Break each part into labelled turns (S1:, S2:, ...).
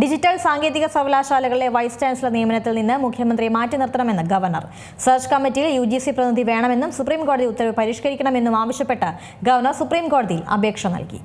S1: Digital സാങ്കേതിക സർവകലാശാലകളിലെ vice chancellor നിയമനത്തിൽ നിന്ന് മുഖ്യമന്ത്രി മാറ്റി നിർത്തണമെന്ന് ഗവർണർ. സെർച്ച് കമ്മിറ്റിയിൽ യു ജി സി പ്രതിനിധി വേണമെന്നും സുപ്രീം കോടതി ഉത്തരവ് പരിഷ്കരിക്കണമെന്നും ആവശ്യപ്പെട്ട് ഗവർണർ സുപ്രീം കോടതിയിൽ അപേക്ഷ നൽകി.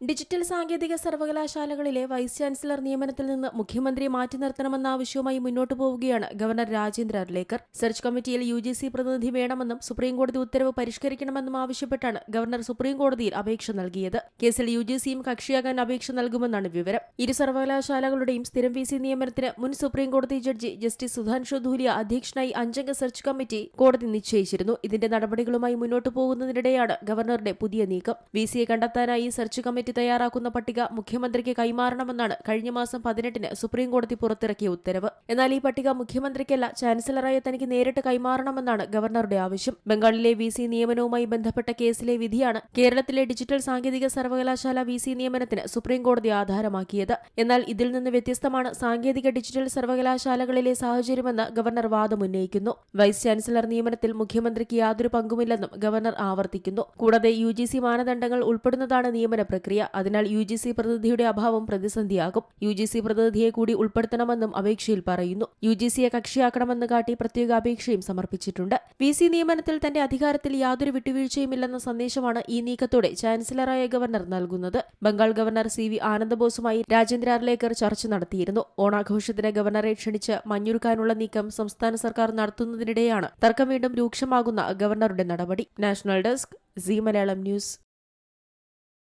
S2: ഡിജിറ്റൽ സാങ്കേതിക സർവകലാശാലകളിലെ വൈസ് ചാൻസലർ നിയമനത്തിൽ നിന്ന് മുഖ്യമന്ത്രിയെ മാറ്റി നിർത്തണമെന്ന ആവശ്യവുമായി മുന്നോട്ടു പോവുകയാണ് ഗവർണർ രാജേന്ദ്ര അർലേക്കർ സെർച്ച് കമ്മിറ്റിയിൽ യു ജി സി പ്രതിനിധി വേണമെന്നും സുപ്രീംകോടതി ഉത്തരവ് പരിഷ്കരിക്കണമെന്നും ആവശ്യപ്പെട്ടാണ് ഗവർണർ സുപ്രീംകോടതിയിൽ അപേക്ഷ നൽകിയത്. കേസിൽ യു ജി സിയും കക്ഷിയാകാൻ അപേക്ഷ നൽകുമെന്നാണ് വിവരം. ഇരു സർവകലാശാലകളുടെയും സ്ഥിരം വി സി നിയമനത്തിന് മുൻ സുപ്രീംകോടതി ജഡ്ജി ജസ്റ്റിസ് സുധാൻഷു ധൂലിയ അധ്യക്ഷനായി അഞ്ചംഗ സെർച്ച് കമ്മിറ്റി കോടതി നിശ്ചയിച്ചിരുന്നു. ഇതിന്റെ നടപടികളുമായി മുന്നോട്ടു പോകുന്നതിനിടെയാണ് ഗവർണറുടെ പുതിയ നീക്കം. വി സിയെ കണ്ടെത്താനായി സെർച്ച് കമ്മിറ്റി തയ്യാറാക്കുന്ന പട്ടിക മുഖ്യമന്ത്രിക്ക് കൈമാറണമെന്നാണ് കഴിഞ്ഞ മാസം പതിനെട്ടിന് സുപ്രീംകോടതി പുറത്തിറക്കിയ ഉത്തരവ്. എന്നാൽ ഈ പട്ടിക മുഖ്യമന്ത്രിക്കല്ല ചാൻസലറായ തനിക്ക് നേരിട്ട് കൈമാറണമെന്നാണ് ഗവർണറുടെ ആവശ്യം. ബംഗാളിലെ വി സി നിയമനവുമായി ബന്ധപ്പെട്ട കേസിലെ വിധിയാണ് കേരളത്തിലെ ഡിജിറ്റൽ സാങ്കേതിക സർവകലാശാല വി സി നിയമനത്തിന് സുപ്രീംകോടതി ആധാരമാക്കിയത്. എന്നാൽ ഇതിൽ നിന്ന് വ്യത്യസ്തമാണ് സാങ്കേതിക ഡിജിറ്റൽ സർവകലാശാലകളിലെ സാഹചര്യമെന്ന് ഗവർണർ വാദമുന്നയിക്കുന്നു വൈസ് ചാൻസലർ നിയമനത്തിൽ മുഖ്യമന്ത്രിക്ക് യാതൊരു പങ്കുമില്ലെന്നും ഗവർണർ ആവർത്തിക്കുന്നു. കൂടാതെ യു മാനദണ്ഡങ്ങൾ ഉൾപ്പെടുന്നതാണ് നിയമന പ്രക്രിയ. അതിനാൽ യു ജി സി പ്രതിനിധിയുടെ അഭാവം പ്രതിസന്ധിയാകും. യു ജി സി പ്രതിനിധിയെ കൂടി ഉൾപ്പെടുത്തണമെന്നും അപേക്ഷയിൽ പറയുന്നു. യു ജി സിയെ കക്ഷിയാക്കണമെന്ന് കാട്ടി പ്രത്യേക അപേക്ഷയും സമർപ്പിച്ചിട്ടുണ്ട്. വി സി നിയമനത്തിൽ തന്റെ അധികാരത്തിൽ യാതൊരു വിട്ടുവീഴ്ചയുമില്ലെന്ന സന്ദേശമാണ് ഈ നീക്കത്തോടെ ചാൻസലറായ ഗവർണർ നൽകുന്നത്. ബംഗാൾ ഗവർണർ സി വി ആനന്ദബോസുമായി രാജേന്ദ്ര അർലേക്കർ ചർച്ച നടത്തിയിരുന്നു. ഓണാഘോഷത്തിന് ഗവർണറെ ക്ഷണിച്ച് മഞ്ഞുരുക്കാനുള്ള നീക്കം സംസ്ഥാന സർക്കാർ നടത്തുന്നതിനിടെയാണ്. തർക്കം വീണ്ടും രൂക്ഷമാകുന്ന ഗവർണറുടെ നടപടി. National desk C Malayalam news.